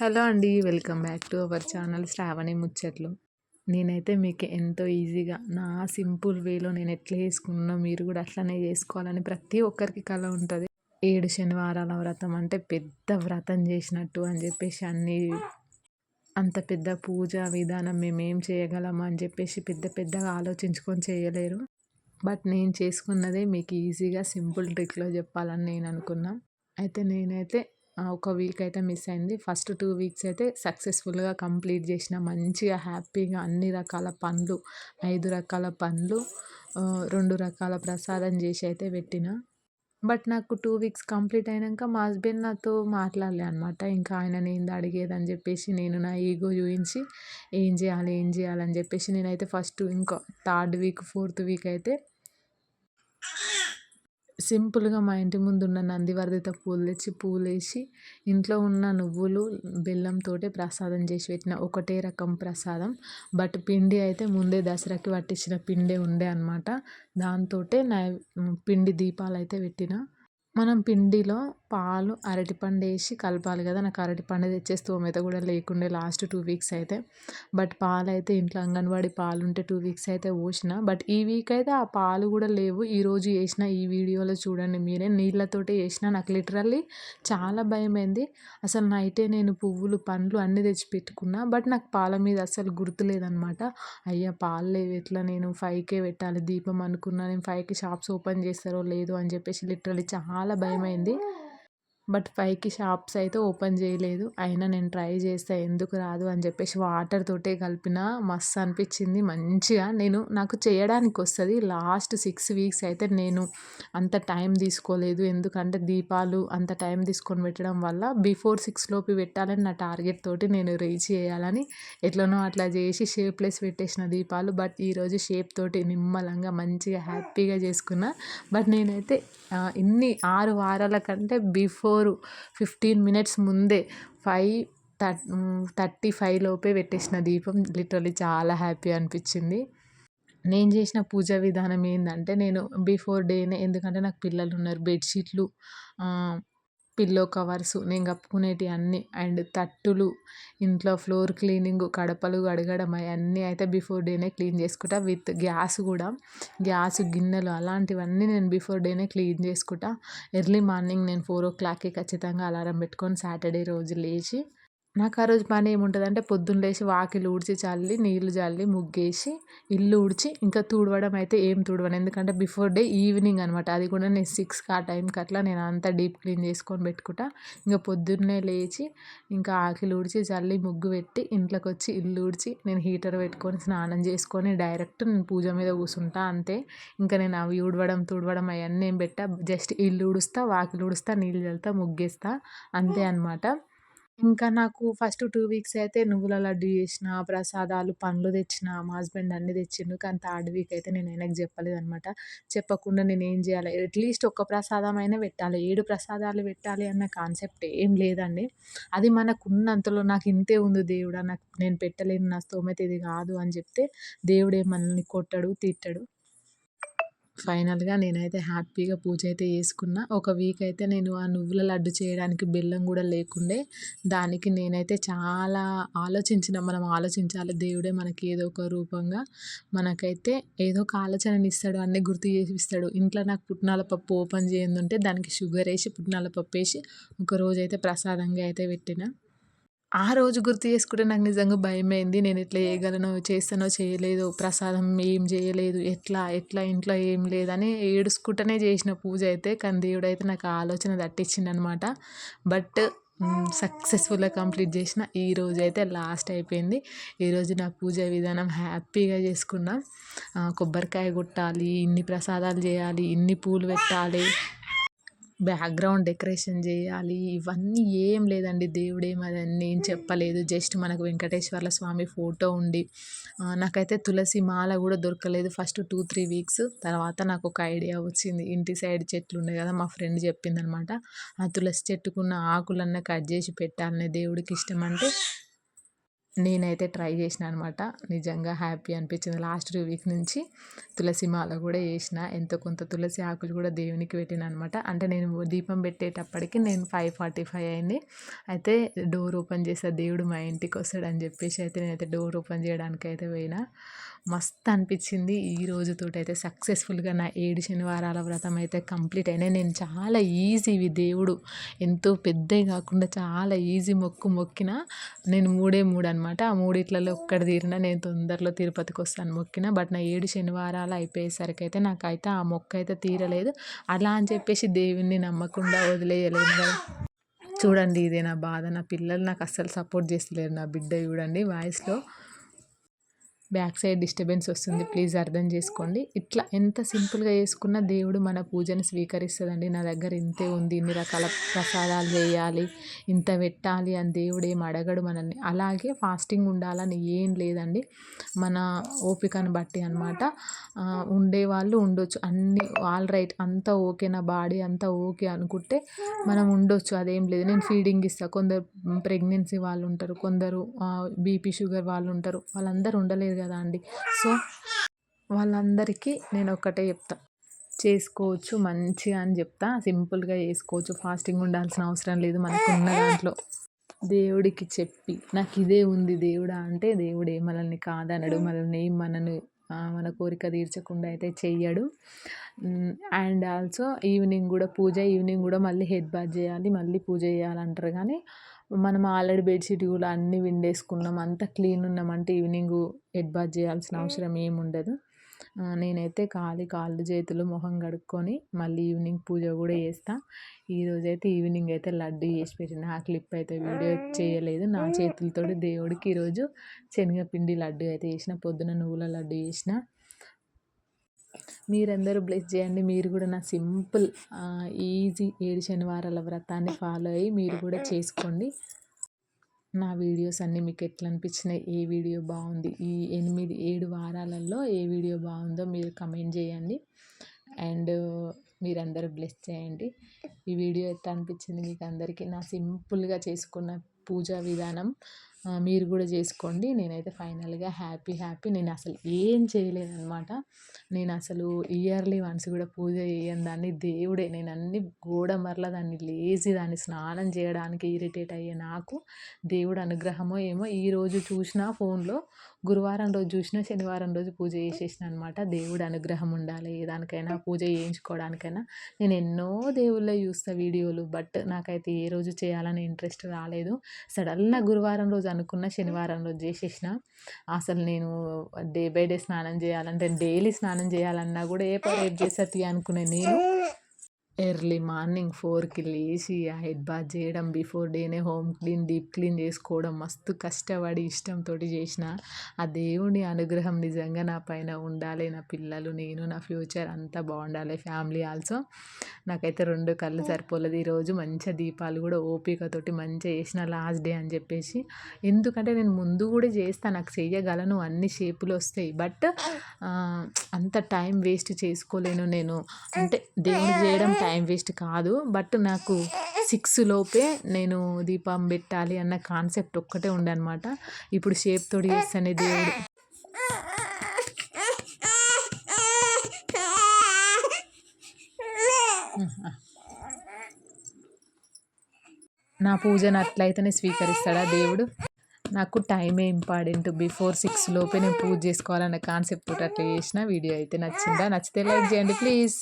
Hello అండి welcome back to our channel Sravani ముచ్చట్లు. నేనైతే మీకు ఎంతో ఈజీగా నా సింపుల్ వేలో నేను ఎట్లా చేసుకున్నా మీరు కూడా అట్లనే చేసుకోవాలని ప్రతి ఒక్కరికి కళ ఉంటుంది. ఏడు శనివారాల వ్రతం అంటే పెద్ద వ్రతం చేసినట్టు అని చెప్పేసి అన్ని అంత పెద్ద పూజ విధానం మేమేం ఏం చేయగలము అని చెప్పేసి పెద్ద పెద్దగా ఆలోచించుకొని చేయలేరు. బట్ నేను చేసుకున్నదే మీకు ఈజీగా సింపుల్ ట్రిక్లో చెప్పాలని నేను అనుకున్నా. అయితే నేనైతే ఒక వీక్ అయితే మిస్ అయింది. ఫస్ట్ టూ వీక్స్ అయితే సక్సెస్ఫుల్గా కంప్లీట్ చేసిన మంచిగా హ్యాపీగా అన్ని రకాల పనులు ఐదు రకాల పనులు రెండు రకాల ప్రసాదం చేసి అయితే పెట్టిన. బట్ నాకు టూ వీక్స్ కంప్లీట్ అయినాక మా హస్బెండ్ నాతో మాట్లాడలే అనమాట ఇంకా ఆయన నేను అడిగేదని చెప్పేసి నేను నా ఈగో చూపించి ఏం చేయాలి ఏం చేయాలని చెప్పేసి నేనైతే ఫస్ట్ ఇంకా థర్డ్ వీక్ ఫోర్త్ వీక్ అయితే సింపుల్గా మా ఇంటి ముందు ఉన్న నందివర్ధిత పూలు తెచ్చి పూలేసి ఇంట్లో ఉన్న నువ్వులు బెల్లంతో ప్రసాదం చేసి పెట్టిన ఒకటే రకం ప్రసాదం. బట్ పిండి అయితే ముందే దసరాకి పట్టించిన పిండే ఉండే అనమాట దాంతో నై పిండి దీపాలు అయితే పెట్టిన. మనం పిండిలో పాలు అరటిపండు వేసి కలపాలి కదా నాకు అరటిపండు తెచ్చే మీద కూడా లేకుండే లాస్ట్ టూ వీక్స్ అయితే. బట్ పాలు అయితే ఇంట్లో అంగన్వాడీ పాలు ఉంటే టూ వీక్స్ అయితే పోసిన. బట్ ఈ వీక్ అయితే ఆ పాలు కూడా లేవు. ఈరోజు వేసిన ఈ వీడియోలో చూడండి మీరే. నీళ్ళతోటే వేసిన నాకు లిటరల్లీ చాలా భయమైంది. అసలు నైటే నేను పువ్వులు పండ్లు అన్నీ తెచ్చి పెట్టుకున్నా. బట్ నాకు పాల మీద అసలు గుర్తులేదనమాట అయ్యా పాలు లేవు. ఎట్లా నేను ఫైవ్కే పెట్టాలి? దీపం అనుకున్నా. నేను ఫైవ్కి షాప్స్ ఓపెన్ చేస్తారో లేదో అని చెప్పేసి లిటరల్లీ చాలా భయమైంది. బట్ పైకి షాప్స్ అయితే ఓపెన్ చేయలేదు. అయినా నేను ట్రై చేస్తే ఎందుకు రాదు అని చెప్పేసి వాటర్ తోటే కలిపిన మస్తు అనిపించింది మంచిగా. నేను నాకు చేయడానికి వస్తుంది. లాస్ట్ సిక్స్ వీక్స్ అయితే నేను అంత టైం తీసుకోలేదు. ఎందుకంటే దీపాలు అంత టైం తీసుకొని పెట్టడం వల్ల బిఫోర్ సిక్స్ లోపు పెట్టాలని నా టార్గెట్ తోటి నేను రీచ్ చేయాలని ఎట్లనో అట్లా చేసి షేప్లెస్ పెట్టేసిన దీపాలు. బట్ ఈరోజు షేప్ తోటి నిమ్మలంగా మంచిగా హ్యాపీగా చేసుకున్నా. బట్ నేనైతే ఇన్ని ఆరు వారాల కంటే బిఫోర్ ఫోర్ ఫిఫ్టీన్ మినిట్స్ ముందే ఫైవ్ థర్టీ ఫైవ్ లోపే పెట్టేసిన దీపం. లిటరలీ చాలా హ్యాపీ అనిపించింది. నేను చేసిన పూజ విధానం ఏంటంటే నేను బిఫోర్ డేనే ఎందుకంటే నాకు పిల్లలు ఉన్నారు బెడ్షీట్లు పిల్లో కవర్స్ నేను కప్పుకునేటివి అన్నీ. అండ్ తట్టులు ఇంట్లో ఫ్లోర్ క్లీనింగ్ కడపలు కడగడం అవన్నీ అయితే బిఫోర్ డేనే క్లీన్ చేసుకుంటా. విత్ గ్యాస్ కూడా. గ్యాస్ గిన్నెలు అలాంటివన్నీ నేను బిఫోర్ డేనే క్లీన్ చేసుకుంటా. ఎర్లీ మార్నింగ్ నేను ఫోర్ ఓ క్లాక్కి ఖచ్చితంగా అలారం పెట్టుకొని సాటర్డే రోజు లేచి నాకు ఆ రోజు పని ఏముంటుంది అంటే పొద్దున్న లేచి వాకిలు ఊడ్చి చల్లి నీళ్ళు చల్లి ముగ్గేసి ఇల్లు ఊడ్చి ఇంకా తుడవడం అయితే ఏం తుడవను. ఎందుకంటే బిఫోర్ డే ఈవినింగ్ అనమాట అది కూడా నేను సిక్స్కి ఆ టైంకి అట్లా నేను అంతా డీప్ క్లీన్ చేసుకొని పెట్టుకుంటా. ఇంకా పొద్దున్నే లేచి ఇంకా ఆకిలు ఊడ్చి చల్లి ముగ్గు పెట్టి ఇంట్లోకి వచ్చి ఇల్లు ఊడ్చి నేను హీటర్ పెట్టుకొని స్నానం చేసుకొని డైరెక్ట్ నేను పూజ మీద కూర్చుంటా అంతే. ఇంకా నేను అవి ఊడవడం తుడవడం అవన్నీ ఏం పెట్టా. జస్ట్ ఇల్లు ఊడుస్తా వాకిలు ఊడుస్తా నీళ్ళు చల్లుతా ముగ్గేస్తా అంతే అనమాట ఇంకా నాకు ఫస్ట్ టూ వీక్స్ అయితే నువ్వుల లడ్డు చేసిన ప్రసాదాలు పండ్లు తెచ్చిన మా హస్బెండ్ అన్నీ తెచ్చిండు. కానీ థర్డ్ వీక్ అయితే నేను ఆయనకి చెప్పలేదనమాట చెప్పకుండా నేను ఏం చేయాలి? అట్లీస్ట్ ఒక్క ప్రసాదం అయినా పెట్టాలి. ఏడు ప్రసాదాలు పెట్టాలి అన్న కాన్సెప్ట్ ఏం లేదండి. అది మనకు ఉన్నంతలో నాకు ఇంతే ఉంది దేవుడా నాకు నేను పెట్టలేను నా స్తోమత ఇది కాదు అని చెప్తే దేవుడే మనల్ని కొట్టడు తిట్టడు. ఫైనల్గా నేనైతే హ్యాపీగా పూజ అయితే చేసుకున్న. ఒక వీక్ అయితే నేను ఆ నువ్వుల లడ్డు చేయడానికి బెల్లం కూడా లేకుండే దానికి నేనైతే చాలా ఆలోచించిన మనం ఆలోచించాలి దేవుడే మనకి ఏదో ఒక రూపంగా మనకైతే ఏదో ఒక ఆలోచనని ఇస్తాడు అన్నీ గుర్తు చేసి ఇస్తాడు ఇంట్లో నాకు పుట్నాల పప్పు ఓపెన్ చేయందుంటే దానికి షుగర్ వేసి పుట్నాల పప్పు వేసి ఒక రోజైతే అయితే ప్రసాదంగా అయితే పెట్టిన. ఆ రోజు గుర్తు చేసుకుంటే నాకు నిజంగా భయమైంది. నేను ఎట్లా చేయగలను చేస్తానో చేయలేదు ప్రసాదం ఏం చేయలేదు ఎట్లా ఎట్లా ఇంట్లో ఏం లేదని ఏడుచుకుంటూనే చేసిన పూజ అయితే కానీ దేవుడు అయితే నాకు ఆలోచన తట్టించింది అనమాట బట్ సక్సెస్ఫుల్గా కంప్లీట్ చేసిన ఈ రోజు అయితే లాస్ట్ అయిపోయింది. ఈరోజు నా పూజ విధానం హ్యాపీగా చేసుకున్నా. కొబ్బరికాయ కొట్టాలి ఇన్ని ప్రసాదాలు చేయాలి ఇన్ని పూలు పెట్టాలి బ్యాక్గ్రౌండ్ డెకరేషన్ చేయాలి. ఇవన్నీ ఏం లేదండి. దేవుడేం అదన్నీ ఏం చెప్పలేదు. జస్ట్ మనకు వెంకటేశ్వర్ల స్వామి ఫోటో ఉండి నాకైతే తులసి మాల కూడా దొరకలేదు ఫస్ట్ టూ త్రీ వీక్స్. తర్వాత నాకు ఒక ఐడియా వచ్చింది. ఇంటి సైడ్ చెట్లు ఉన్నాయి కదా మా ఫ్రెండ్ చెప్పిందనమాట. ఆ తులసి చెట్టుకున్న ఆకులన్నీ కట్ చేసి పెట్టాలనే దేవుడికి ఇష్టం అంటే నేనైతే ట్రై చేసిన అనమాట నిజంగా హ్యాపీ అనిపించింది. లాస్ట్ వీక్ నుంచి తులసి మాల కూడా వేసిన ఎంతో కొంత తులసి ఆకులు కూడా దేవునికి పెట్టిన అనమాట అంటే నేను దీపం పెట్టేటప్పటికి నేను ఫైవ్ ఫార్టీ ఫైవ్ అయింది. అయితే డోర్ ఓపెన్ చేసా దేవుడు మా ఇంటికి వస్తాడని చెప్పేసి అయితే నేనైతే డోర్ ఓపెన్ చేయడానికి అయితే పోయినా. మస్తు అనిపించింది. ఈ రోజుతోటైతే అయితే సక్సెస్ఫుల్గా నా ఏడు శనివారాల వ్రతం అయితే కంప్లీట్ అయినా నేను చాలా ఈజీ ఇవి దేవుడు. ఎంతో పెద్దవి కాకుండా చాలా ఈజీ మొక్కు మొక్కిన నేను మూడే మూడు అనమాట ఆ మూడిట్లలో ఒక్కటి తీరిన నేను తొందరలో తిరుపతికి వస్తాను మొక్కిన. బట్ నా ఏడు శనివారాలు అయిపోయేసరికి అయితే నాకైతే ఆ మొక్క అయితే తీరలేదు. అలా అని చెప్పేసి దేవుణ్ణి నమ్మకుండా వదిలేయలేదు కదా చూడండి ఇదే నా బాధ. నా పిల్లలు నాకు అస్సలు సపోర్ట్ చేస్తలేరు. నా బిడ్డ చూడండి వాయిస్లో. బ్యాక్ సైడ్ డిస్టర్బెన్స్ వస్తుంది. ప్లీజ్ అర్థం చేసుకోండి. ఇట్లా ఎంత సింపుల్గా చేసుకున్న దేవుడు మన పూజను స్వీకరిస్తుందండి. నా దగ్గర ఇంతే ఉంది. ఇన్ని రకాల ప్రసాదాలు చేయాలి. ఇంత పెట్టాలి అని దేవుడు ఏం అడగడు మనల్ని. అలాగే ఫాస్టింగ్ ఉండాలని ఏం లేదండి. మన ఓపికను బట్టి అనమాట ఉండేవాళ్ళు ఉండొచ్చు. అన్ని ఆల్ రైట్ అంతా ఓకే. నా బాడీ అంతా ఓకే అనుకుంటే మనం ఉండొచ్చు. అదేం లేదు. నేను ఫీడింగ్ ఇస్తాను కొందరు ప్రెగ్నెన్సీ వాళ్ళు ఉంటారు. కొందరు బీపీ షుగర్ వాళ్ళు ఉంటారు. వాళ్ళందరూ ఉండలేరు కదా అండి. సో వాళ్ళందరికీ నేను ఒక్కటే చెప్తా. చేసుకోవచ్చు మంచిగా అని చెప్తా. సింపుల్గా చేసుకోవచ్చు. ఫాస్టింగ్ ఉండాల్సిన అవసరం లేదు మనకు ఉన్న దాంట్లో. దేవుడికి చెప్పి నాకు ఇదే ఉంది దేవుడా అంటే దేవుడే మనల్ని కాదనడు. మనల్ని మనను మన కోరిక తీర్చకుండా అయితే చెయ్యడు. అండ్ ఆల్సో ఈవినింగ్ కూడా పూజ ఈవినింగ్ కూడా మళ్ళీ హెడ్ బాత్ చేయాలి. మళ్ళీ పూజ చేయాలంటారు కానీ మనం ఆల్రెడీ బెడ్షీట్ కూడా అన్నీ విండేసుకున్నాం. అంతా క్లీన్ ఉన్నామంటే ఈవినింగ్ హెడ్ బాత్ చేయాల్సిన అవసరం ఏమి ఉండదు. నేనైతే ఖాళీ కాళ్ళు చేతులు మొహం కడుక్కొని మళ్ళీ ఈవినింగ్ పూజ కూడా చేస్తా. ఈరోజైతే ఈవినింగ్ అయితే లడ్డు చేసి పెట్టిన. ఆ క్లిప్ అయితే వీడియో చేయలేదు. నా చేతులతో దేవుడికి ఈరోజు శనగపిండి లడ్డు అయితే చేసిన. పొద్దున నువ్వుల లడ్డు చేసిన. మీరందరూ బ్లెస్ చేయండి. మీరు కూడా నా సింపుల్ ఈజీ ఏడు శనివారాల వ్రతాన్ని ఫాలో అయ్యి మీరు కూడా చేసుకోండి. నా వీడియోస్ అన్నీ మీకు ఎట్లా అనిపించినాయి? ఏ వీడియో బాగుంది? ఈ ఎనిమిది ఏడు వారాలలో ఏ వీడియో బాగుందో మీరు కమెంట్ చేయండి. అండ్ మీరందరూ బ్లెస్ చేయండి. ఈ వీడియో ఎట్లా అనిపించింది మీకు అందరికీ నా సింపుల్గా చేసుకున్న పూజా విధానం మీరు కూడా చేసుకోండి. నేనైతే ఫైనల్గా హ్యాపీ హ్యాపీ. నేను అసలు ఏం చేయలేదనమాట నేను అసలు ఇయర్లీ వన్స్ కూడా పూజ చేయని దాన్ని దేవుడే. నేను అన్ని గోడ మరల దాన్ని లేచి దాన్ని స్నానం చేయడానికి ఇరిటేట్ అయ్యే నాకు దేవుడు అనుగ్రహమో ఏమో ఈరోజు చూసిన ఫోన్లో గురువారం రోజు చూసినా శనివారం రోజు పూజ చేసేసిన అనమాట దేవుడు అనుగ్రహం ఉండాలి. ఏ దానికైనా పూజ చేయించుకోవడానికైనా. నేను ఎన్నో దేవుళ్ళే చూస్తా వీడియోలు బట్ నాకైతే ఏ రోజు చేయాలని ఇంట్రెస్ట్ రాలేదు. సడన్గా గురువారం రోజు అనుకున్న శనివారం రోజు చేసేసిన. అసలు నేను డే బై డే స్నానం చేయాలంటే డైలీ స్నానం చేయాలన్నా కూడా ఏ పని చేసేది అనుకునే నేను. ఎర్లీ మార్నింగ్ ఫోర్కి లేచి ఆ హెడ్ బాత్ చేయడం బిఫోర్ డేనే హోమ్ క్లీన్ డీప్ క్లీన్ చేసుకోవడం మస్తు కష్టపడి ఇష్టంతో చేసిన ఆ దేవుని అనుగ్రహం నిజంగా నా పైన ఉండాలి. నా పిల్లలు నేను నా ఫ్యూచర్ అంతా బాగుండాలి. Family also. నాకైతే రెండు కళ్ళు సరిపోలేదు. ఈరోజు మంచిగా దీపాలు కూడా ఓపికతోటి మంచిగా చేసిన లాస్ట్ డే అని చెప్పేసి. ఎందుకంటే నేను ముందు కూడా చేస్తాను నాకు చేయగలను అన్ని షేపులు వస్తాయి. బట్ అంత టైం వేస్ట్ చేసుకోలేను నేను. అంటే దేవుడు చేయడం టైం వేస్ట్ కాదు. బట్ నాకు సిక్స్ లోపే నేను దీపం పెట్టాలి అన్న కాన్సెప్ట్ ఒక్కటే ఉండనమాట. ఇప్పుడు షేప్ తోడి చేస్తానే దేవుడు. నా పూజను అట్లయితేనే స్వీకరిస్తాడా దేవుడు? నాకు టైమే ఇంపార్టెంట్. బిఫోర్ సిక్స్ లోపే నేను పూజ చేసుకోవాలన్న కాన్సెప్ట్ తోటి అట్లా చేసిన. వీడియో అయితే నచ్చిందా? నచ్చితే లైక్ చేయండి ప్లీజ్.